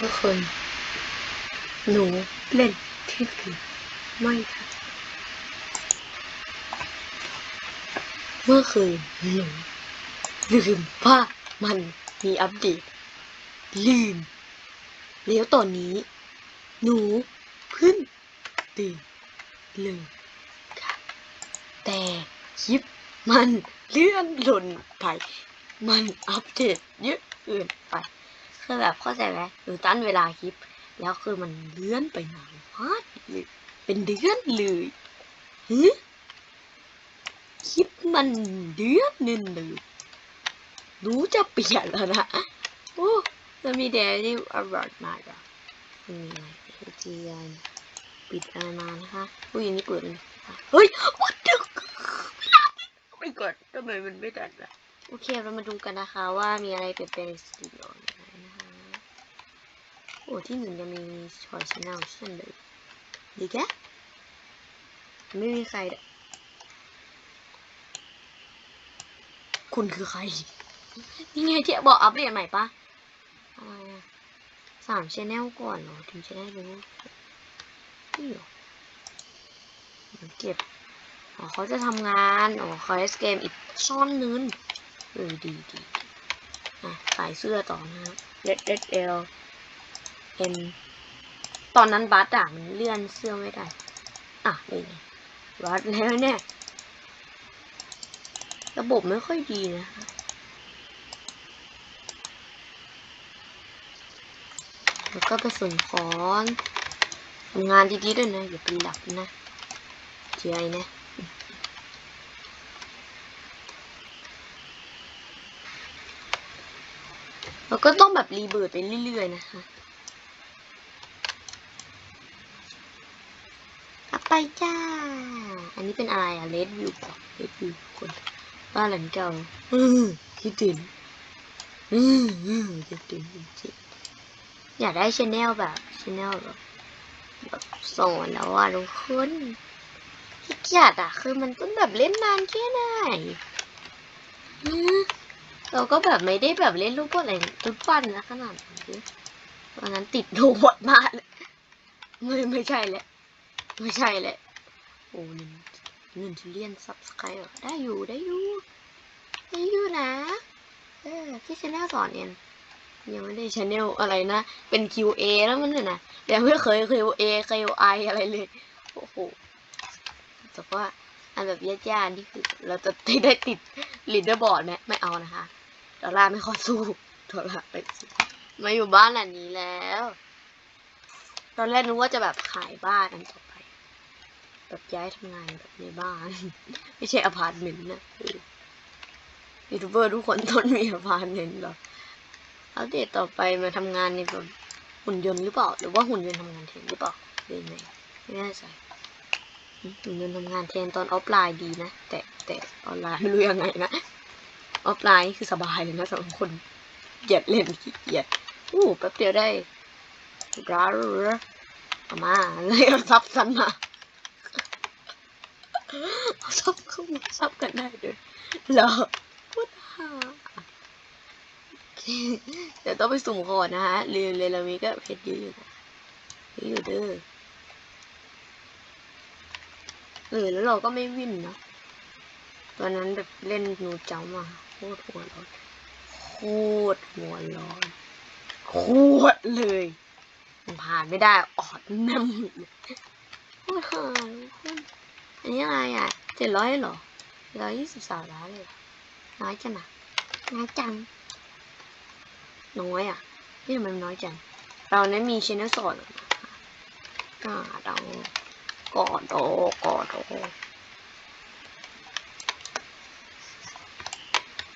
ทุกคนหนูเล่นที่ยงคืนไม่ค่ะเมื่อคืนหนูลืมว่ามันมีอัปเดต ลืม แล้วตอนนี้ หนูเพิ่งตื่นเลยค่ะแต่คลิปมันเลื่อนหล่นไป มันอัปเดตเยอะเกินไป คือแบบเข้าใจไหมหนูตั้นเวลาคลิป แล้วคือมันเลื่อนไปนานมากเลยเป็นเดือนเลยฮึคลิปมันเดือนหนึงเลยหนูจะเปลี่ยนแล้วนะโอ้จะมีแดรี่อร่อยมากอะนี่ไงจีไอปิดอะไรมานะคะผู้หญิงนี่เปิดเลยเฮ้ย what the ไม่กดทำไมมันไม่ดันล่ะโอเคเรามาดูกันนะคะว่ามีอะไรเปลี่ยนแปลงในสตูดิโอน โอ้ที่หนึ่งยังมีชอยชแนลเช่นเลยดีแกไม่มีใคร คุณคือใคร นี่ไงที่บอกอัปเดตใหม่ปะอะไรอะสามชแนลก่อนเหรอถึงจะได้รู้นี่เหรอเก็บอ๋อเขาจะทำงานอ๋อเขาเอสเกมอีกช่อนนึงเออดีดีอะขายเสื้อต่อนะฮะ Red Red L เห็น ตอนนั้นบัสอะมันเลื่อนเสื้อไม่ได้ อะนี่บัสแล้วเนี่ยระบบไม่ค่อยดีนะคะแล้วก็ไปส่งของทำงานดีๆด้วยนะ อย่าไปหลับนะเจียนะแล้วก็ต้องแบบรีเบิร์ดไปเรื่อยๆนะคะกลับไปจ้า อันนี้ เป็นอะไรอะเลดวิวก่อนเลดวิวคนบ้านหลังเก่าอือคิดถึงอืออือคิดถึงจริงๆอยากได้ชแนลแบบชแนลแบบแบบสอนแล้วว่าทุกคนขี้เกียจอะคือมันต้องแบบเล่นนานแค่ไหนอือเราก็แบบไม่ได้แบบเล่นลูกบอลอะไรทุกวันนะขนาดนี้ตอนนั้นติดลูกบอลมากเลยไม่ไม่ใช่แหละ ไม่ใช่แหละ โอ้หนึ่ง หนึ่งทิเลียนซับสไครต์ได้อยู่ได้อยู่ได้อยู่นะเออที่ชแนลสอนเองยังไม่ได้ชแนลอะไรนะ เป็น QA แล้วมันเนี่ยนะยังไม่เคย QA QI อะไรเลยโอ้โหแต่ว่าอันแบบยากๆนี่คือเราจะได้ติดลีดเดอร์บอร์ดไหมไม่เอานะคะดอลลาร์ไม่ขอสู้ดอลลาร์ไปมาอยู่บ้านหลังนี้แล้ว ตอนแรกนึกว่าจะแบบขายบ้านอันต่อไแบบย้ายทำงานแบบในบ้าน ไม่ใช่อพาร์ตเมนต์นะยูทูบเบอร์ทุกคนต้องมีอพาร์ตเมนต์หรออัปเดตต่อไปมาทำงานในแบบหุ่นยนต์หรือเปล่า หรือว่าหุ่นยนต์ทำงานแทนหรือเปล่าหรือไงไม่แน่ใจหุ่นยนต์ทำงานแทนตอนออฟไลน์ดีนะ แต่แต่ออนไลน์ไม่รู้ยังไงนะ ออฟไลน์คือสบายเลยนะสำหรับคนเหยียดเล่นขี้เกียจอู้แป๊บเดียวได้ร้าเรือามาเลยเอาซับซันมา เอาซับเข้ามาซับกันได้ด้วยเหรอพูดฮาเดี๋ยวต้องไปสุ่มก่อนนะฮะเรียนเรยนเรามีก็เพชรเยอะอยู่นะเยอะอยู่เด้อเออแล้วเราก็ไม่วิ่นนะตอนนั้นแบบเล่นหนูเจ้ามาโคตรหัวร้อนโคตรหัวร้อนโคตรเลยผ่านไม่ได้ออดแม่มเลยโคตรหาย อันนี้อะไรอะเจ็ดร้อยเหรอร้อยยี่สิบสามล้านเลยน้อยจังอะน้อยจัง น้อยอะ นี่ทำไมมันน้อยจัง เรานั้นมีชแนลสอนนะกาดเอากอดโอกอดโอ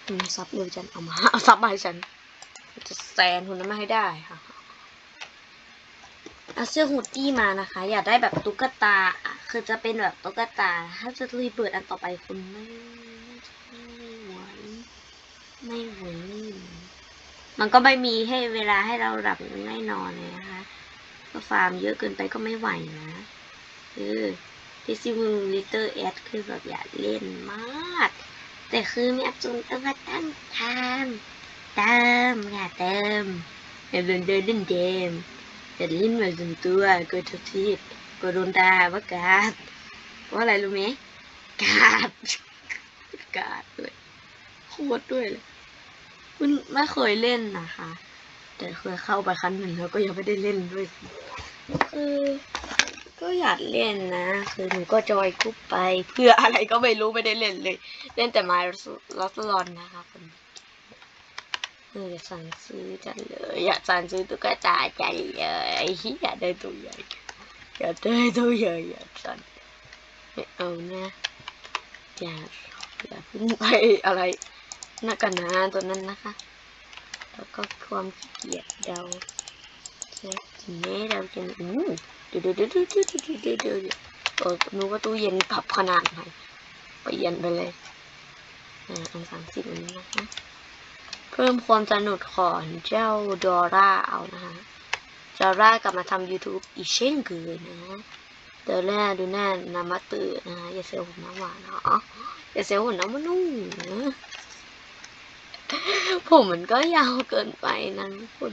อืมซับเร็วจันเอามาเอาซับมาให้ฉัน จะแซนคนนั้นมาให้ได้ค่ะ เอาเสื้อฮูดดี้มานะคะ อยากได้แบบตุ๊กตาคือจะเป็นแบบตุ๊กตา ถ้าจะรีเปิดอันต่อไปคุณไม่ไม่ไหวไม่ไหวมันก็ไม่มีให้เวลาให้เราหลับไม่นอนเลยนะคะก็ฟาร์มเยอะเกินไปก็ไม่ไหวนะเออที่ซิมูลิเตอร์แอดคือแบบอยากเล่นมาก แต่คือมีอับจุนเอามาตั้งทามเติมอย่าเติมเห็นเดินเดินเล่นเกม เห็นลิ้นมาจนตัวกดทุกทีกดโดนตาว่ากาดว่าอะไรรู้ไหมกาดกาดด้วยโคตรด้วยเลยคุณไม่เคยเล่นนะคะ แต่เคยเข้าไปครั้งหนึ่งแล้วก็ยังไม่ได้เล่นด้วยคือก็อยากเล่นนะ คือหนูก็จอยกรุ๊ปไป เพื่ออะไรก็ไม่รู้ไม่ได้เล่นเลย เล่นแต่ไม้ลอสลอนนะคะคนเอออยากสั่งซื้อจังเลยอยากสั่งซื้อตุ๊กตาจังเลยอยากได้ตัวใหญ่อยากได้ตัวใหญ่อยากสั่งไม่เอานะอยากอยากพิ่งไปอะไรนักกันนะตัวนั้นนะคะ แล้วก็ความขี้เกียจเราจะทีนี้เราจะอืมเดี๋ยวเดี๋ยวเดี๋ยวเดี๋ยวเดี๋ยวเดี๋ยวเดี๋ยวเดี๋ยวเออนึกว่าตู้เย็นปรับขนาดไหนเปลี่ยนไปเลยอ่าอันสามสิบอันนี้นะคะ เพิ่มความสนุกของเจ้าดอร่าเอานะคะดอร่ากลับมาทำ YouTube อีกเช่นเคยนะเดอร่าดูหน้านามาตื่นนะคะอย่าเซลหุ่นน้ำหวานเนาะอย่าเซลหุ่นน้ำมันนุ่มนะผมมันก็ยาวเกินไปนะทุกคน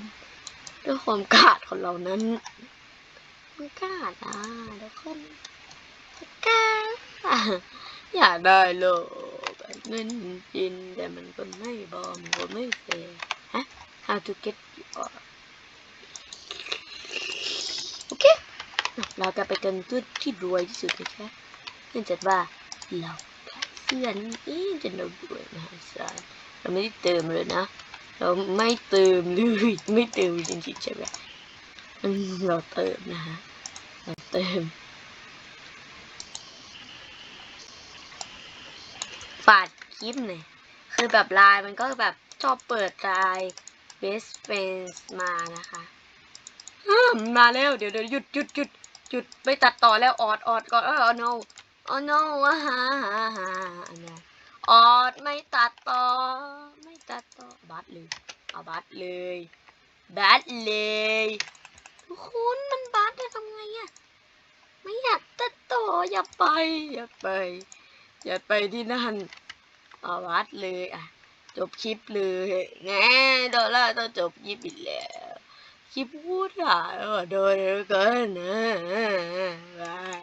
ด้วยความกาดของเรานั้นมันกาดอะทุกคนกาดอะอยากได้โลก เงินจินแต่มันก็ไม่บอมก็ไม่เฟร์ฮะ how to get your โอเค เราจะไปกันจุดที่รวยที่สุดนะคะเนื่องจากว่าเราเสื้อนี่จนเรารวยมหาศาลเราไม่ได้เติมเลยนะ เราไม่เติมเลยไม่เติมจริงๆใช่ไหมเราเติมนะฮะเราเติม ฝาดคลิปเนี่ยคือแบบไลน์มันก็แบบชอบเปิดไลน์ best friends มานะคะมาแล้วเดี๋ยวเดี๋ยวหยุดหยุดหยุดหยุดไปตัดต่อแล้วออดออดก่อนเออ no oh no อ่าฮะฮะฮะฮะออดไม่ตัดต่อ ไม่ตัดต่อ บัตเลยเอาบัตเลยบัตเลยทุกคนมันบัตจะทำไงอะไม่อยากตัดต่ออย่าไป อย่าไป อย่าไปที่นั่นเอาบัดเลยอะ จบคลิปเลยแง่ดอลลาร์ต้องจบคลิปอีกแล้ว คลิปพูดอะโดนกันนะบาย